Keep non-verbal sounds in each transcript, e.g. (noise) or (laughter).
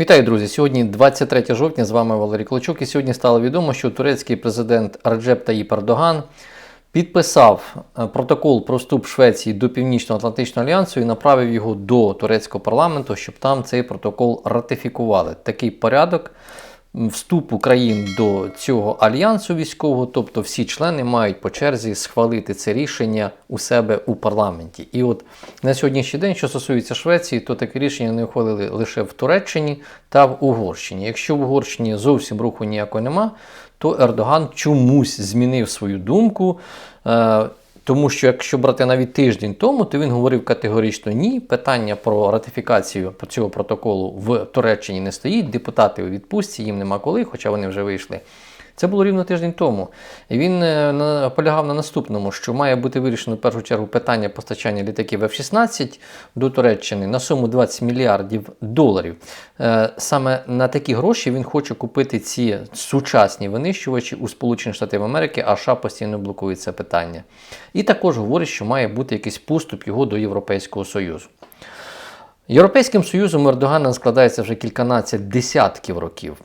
Вітаю, друзі! Сьогодні 23 жовтня. З вами Валерій Клочук. І сьогодні стало відомо, що турецький президент Раджеп Таїп Ердоган підписав е, протокол про вступ Швеції до Північно-Атлантичного альянсу і направив його до турецького парламенту, щоб там цей протокол ратифікували. Такий порядок вступу країн до цього альянсу військового, тобто всі члени мають по черзі схвалити це рішення у себе у парламенті. І от на сьогоднішній день, що стосується Швеції, то таке рішення не ухвалили лише в Туреччині та в Угорщині. Якщо в Угорщині зовсім руху ніякого нема, то Ердоган чомусь змінив свою думку. Тому що якщо брати навіть тиждень тому, то він говорив категорично ні. Питання про ратифікацію цього протоколу в Туреччині не стоїть. Депутати у відпустці, їм нема коли, хоча вони вже вийшли. Це було рівно тиждень тому. Він е, наполягав на наступному, що має бути вирішено в першу чергу питання постачання літаків F-16 до Туреччини на суму 20 мільярдів доларів. Е, саме на такі гроші він хоче купити ці сучасні винищувачі у Сполучених Штатів Америки, а США постійно блокує це питання. І також говорить, що має бути якийсь поступ його до Європейського Союзу. Європейським Союзом Ердогана складається вже кільканадцять десятків років,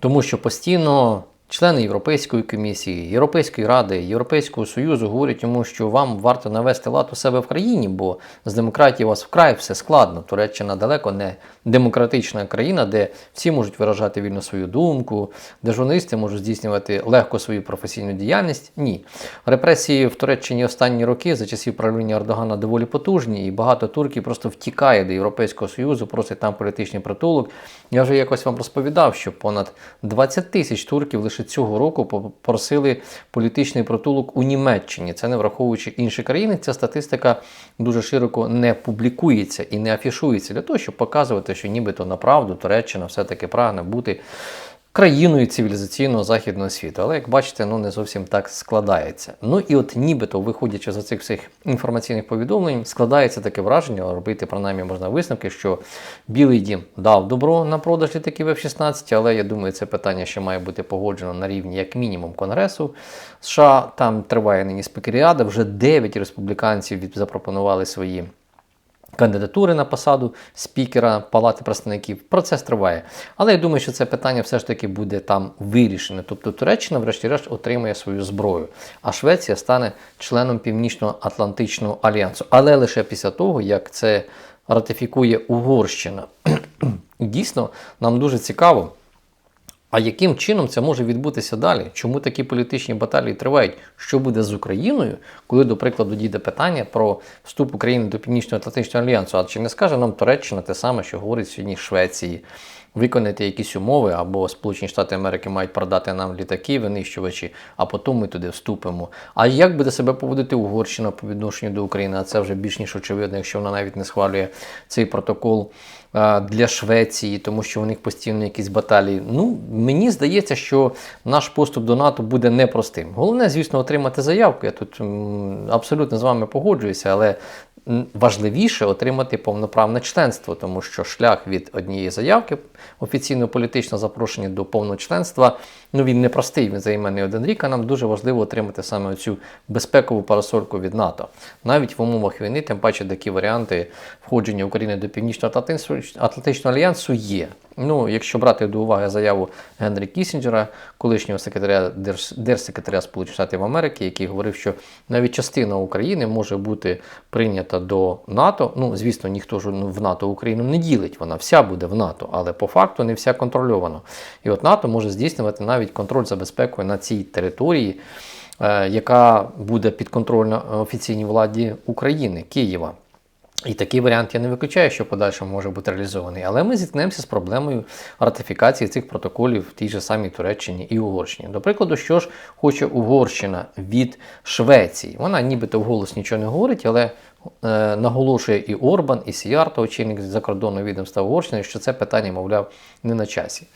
тому що постійно Члени Європейської комісії, Європейської ради, Європейського Союзу говорять йому, що вам варто навести лад у себе в країні, бо з демократії у вас вкрай все складно. Туреччина далеко не демократична країна, де всі можуть виражати вільно свою думку, де журналісти можуть здійснювати легко свою професійну діяльність. Ні. Репресії в Туреччині останні роки за часів правління Ердогана доволі потужні, і багато турків просто втікає до Європейського Союзу, просить там політичний притулок. Я вже якось вам розповідав, що понад 20 тисяч турків лише цього року попросили політичний притулок у Німеччині. Це не враховуючи інші країни. Ця статистика дуже широко не публікується і не афішується для того, щоб показувати, що нібито направду Туреччина все-таки прагне бути країною цивілізаційного західного світу. Але як бачите, ну не зовсім так складається. Ну і от нібито, виходячи з цих всіх інформаційних повідомлень, складається таке враження, робити принаймні можна висновки, що Білий дім дав добро на продаж літаків F-16, але я думаю, це питання ще має бути погоджено на рівні як мінімум Конгресу США. Там триває нині спікеріада, вже 9 республіканців запропонували свої кандидатури на посаду спікера Палати представників. Процес триває. Але я думаю, що це питання все ж таки буде там вирішене. Тобто Туреччина, врешті-решт, отримає свою зброю, а Швеція стане членом Північно-Атлантичного альянсу. Але лише після того, як це ратифікує Угорщина. (clears throat) Дійсно, нам дуже цікаво. А яким чином це може відбутися далі? Чому такі політичні баталії тривають? Що буде з Україною, коли, до прикладу, дійде питання про вступ України до Північно-Атлантичного альянсу? А чи не скаже нам Туреччина те саме, що говорить сьогодні Швеції? Виконати якісь умови, або Сполучені Штати Америки мають продати нам літаки, винищувачі, а потім ми туди вступимо. А як буде себе поводити Угорщина по відношенню до України? А це вже більш ніж очевидно, якщо вона навіть не схвалює цей протокол для Швеції, тому що у них постійно якісь баталії. Ну, мені здається, що наш поступ до НАТО буде непростим. Головне, звісно, отримати заявку. Я тут абсолютно з вами погоджуюся, але важливіше отримати повноправне членство, тому що шлях від однієї заявки офіційно політичного запрошення до повного членства, ну він непростий, він займе не один рік, а нам дуже важливо отримати саме цю безпекову парасольку від НАТО. Навіть в умовах війни, тим паче такі варіанти входження України до Північно-Атлантичного альянсу є. Ну, якщо брати до уваги заяву Генрі Кісінджера, колишнього секретаря держсекретаря Сполучених Штатів Америки, який говорив, що навіть частина України може бути прийнята до НАТО. Ну, звісно, ніхто ж в НАТО Україну не ділить, вона вся буде в НАТО, але по факту не вся контрольована. І от НАТО може здійснювати навіть контроль за безпекою на цій території, е, яка буде підконтрольна офіційній владі України, Києва. І такий варіант я не виключаю, що подальшому може бути реалізований. Але ми зіткнемося з проблемою ратифікації цих протоколів в тій же самій Туреччині і Угорщині. До прикладу, що ж хоче Угорщина від Швеції. Вона нібито вголос нічого не говорить, але наголошує і Орбан, і Сіярто, очільник закордонного відомства Угорщини, що це питання, мовляв, не на часі.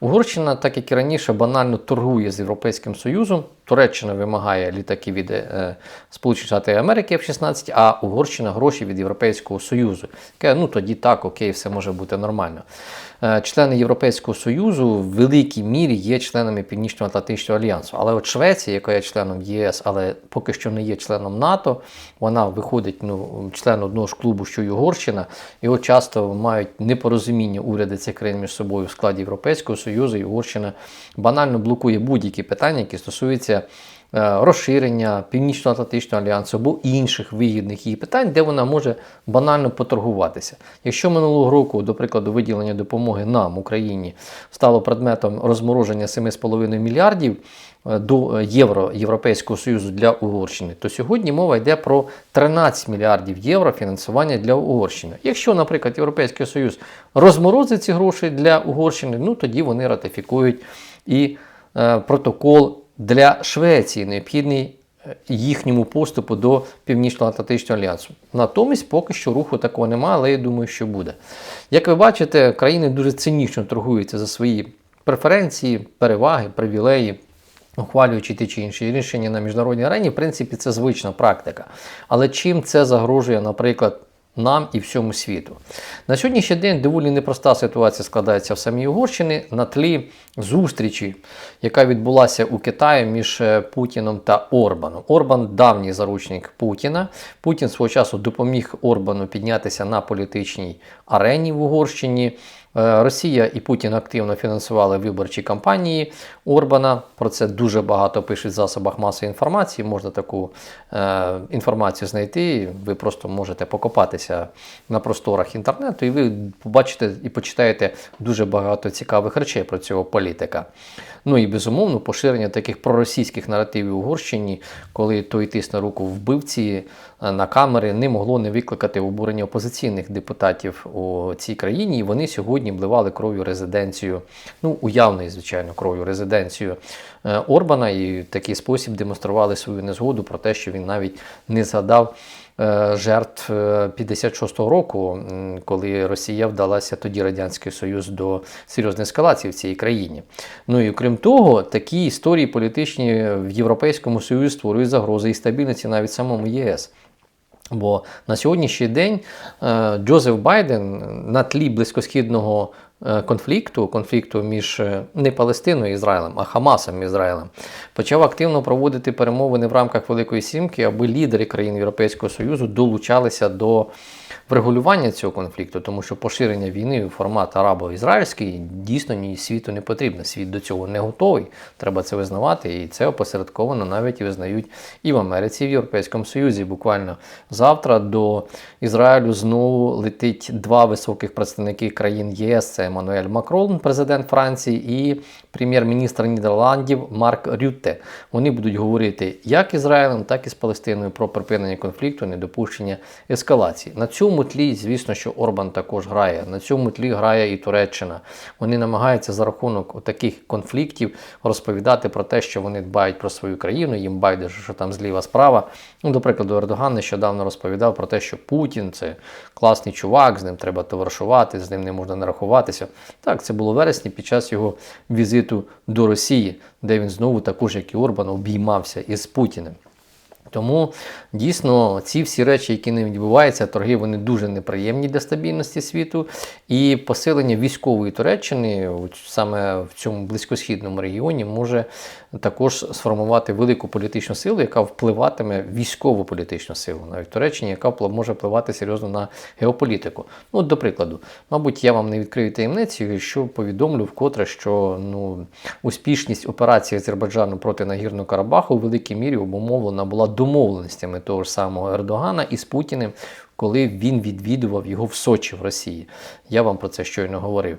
Угорщина, так як і раніше, банально торгує з Європейським Союзом. Туреччина вимагає літаки від е, Сполучених Штатів Америки F-16, а Угорщина гроші від Європейського Союзу. Ну тоді так, окей, все може бути нормально. Е, члени Європейського Союзу в великій мірі є членами Північно-Атлантичного альянсу. Але от Швеція, яка є членом ЄС, але поки що не є членом НАТО, вона виходить ну, член одного ж клубу, що й Угорщина, і от часто мають непорозуміння уряди цих країн між собою в складі Європейського Союзу, і Угорщина банально блокує будь-які питання, які стосуються розширення Північно-Атлантичного альянсу або інших вигідних її питань, де вона може банально поторгуватися. Якщо минулого року, до прикладу, виділення допомоги нам, Україні, стало предметом розмороження 7,5 мільярдів е, до євро Європейського Союзу для Угорщини, то сьогодні мова йде про 13 мільярдів євро фінансування для Угорщини. Якщо, наприклад, Європейський Союз розморозить ці гроші для Угорщини, ну тоді вони ратифікують і е, протокол для Швеції, необхідний е, їхньому поступу до Північно-Атлантичного альянсу. Натомість поки що руху такого немає, але я думаю, що буде. Як ви бачите, країни дуже цинічно торгуються за свої преференції, переваги, привілеї. Ухвалюючи ті чи інші рішення на міжнародній арені, в принципі, це звична практика. Але чим це загрожує, наприклад, нам і всьому світу? На сьогоднішній день доволі непроста ситуація складається в самій Угорщині на тлі зустрічі, яка відбулася у Китаї між е, Путіном та Орбаном. Орбан давній заручник Путіна. Путін свого часу допоміг Орбану піднятися на політичній арені в Угорщині. Е, Росія і Путін активно фінансували виборчі кампанії Орбана. Про це дуже багато пишуть в засобах масової інформації. Можна таку е, інформацію знайти. Ви просто можете покопатися на просторах інтернету, і ви побачите і почитаєте дуже багато цікавих речей про цього політика. Ну і безумовно поширення таких проросійських наративів в Угорщині, коли той тисне руку вбивці е, на камери, не могло не викликати обурення опозиційних депутатів у цій країні. І вони сьогодні обливали кров'ю резиденцію, ну уявною, звичайно, кров'ю резиденцію е, Орбана, і в такий спосіб демонстрували свою незгоду про те, що він навіть не згадав. е, Жертв е, 56-го року, коли Росія вдалася тоді Радянський Союз до серйозної ескалації в цій країні. Ну і крім того, такі історії політичні в Європейському Союзі створюють загрози і стабільності навіть самому ЄС. Бо на сьогоднішній день е, Джозеф Байден на тлі близькосхідного е, конфлікту, конфлікту між е, не Палестиною і Ізраїлем, а Хамасом і Ізраїлем, почав активно проводити перемовини в рамках Великої Сімки, аби лідери країн Європейського Союзу долучалися до врегулювання цього конфлікту, тому що поширення війни у формат арабо-ізраїльський дійсно ні світу не потрібно. Світ до цього не готовий. Треба це визнавати, і це опосередковано навіть визнають і в Америці, і в Європейському Союзі. Буквально завтра до Ізраїлю знову летить два високих представники країн ЄС: це Еммануель Макрон, президент Франції, і прем'єр-міністр Нідерландів Марк Рютте. Вони будуть говорити як Ізраїлем, так і з Палестиною про припинення конфлікту, недопущення ескалації. На цьому тлі, звісно, що Орбан також грає. На цьому тлі грає і Туреччина. Вони намагаються за рахунок таких конфліктів розповідати про те, що вони дбають про свою країну, їм байдуже, що там зліва справа. Ну, до прикладу, Ердоган нещодавно розповідав про те, що Путін це класний чувак, з ним треба товаришувати, з ним не можна не рахуватися. Так, це було вересні під час його візиту до Росії, де він знову, також як і Орбан, обіймався із Путіним. Тому дійсно ці всі речі, які не відбуваються, торги вони дуже неприємні для стабільності світу. І посилення військової Туреччини саме в цьому близькосхідному регіоні може також сформувати велику політичну силу, яка впливатиме військову політичну силу, навіть в Туреччині, яка може впливати серйозно на геополітику. Ну, до прикладу, мабуть, я вам не відкрию таємниці, якщо повідомлю вкотре, що ну, успішність операції Азербайджану проти Нагірного Карабаху у великій мірі обумовлена була домовленостями того ж самого Ердогана із Путіним, коли він відвідував його в Сочі в Росії. Я вам про це щойно говорив.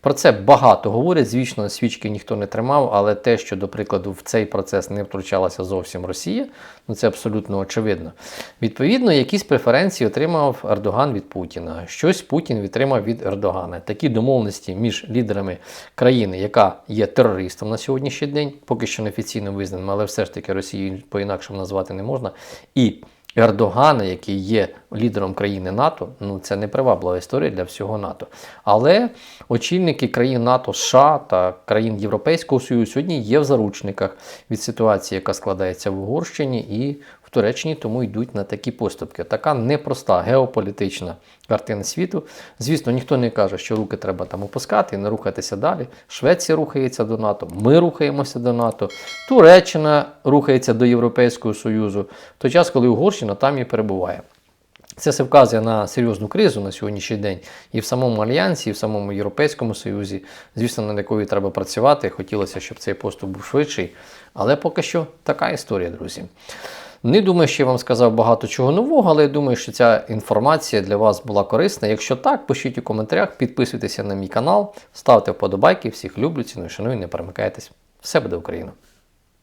Про це багато говорять. Звісно, свічки ніхто не тримав, але те, що, до прикладу, в цей процес не втручалася зовсім Росія, ну це абсолютно очевидно. Відповідно, якісь преференції отримав Ердоган від Путіна. Щось Путін відтримав від Ердогана. Такі домовленості між лідерами країни, яка є терористом на сьогоднішній день, поки що неофіційно визнаним, але все ж таки Росію по-інакшому назвати не можна. І Ердогана, який є лідером країни НАТО, ну це не приваблива історія для всього НАТО. Але очільники країн НАТО, США та країн Європейського Союзу сьогодні є в заручниках від ситуації, яка складається в Угорщині і Туреччині, тому йдуть на такі поступки. Така непроста геополітична картина світу. Звісно, ніхто не каже, що руки треба там опускати і не рухатися далі. Швеція рухається до НАТО, ми рухаємося до НАТО, Туреччина рухається до Європейського Союзу, в той час, коли Угорщина там і перебуває. Це все вказує на серйозну кризу на сьогоднішній день і в самому Альянсі, і в самому Європейському Союзі, звісно, над якою треба працювати. Хотілося, щоб цей поступ був швидший. Але поки що така історія, друзі. Не думаю, що я вам сказав багато чого нового, але я думаю, що ця інформація для вас була корисна. Якщо так, пишіть у коментарях, підписуйтеся на мій канал, ставте вподобайки, всіх люблю, ціную, шаную, не перемикайтесь. Все буде Україна!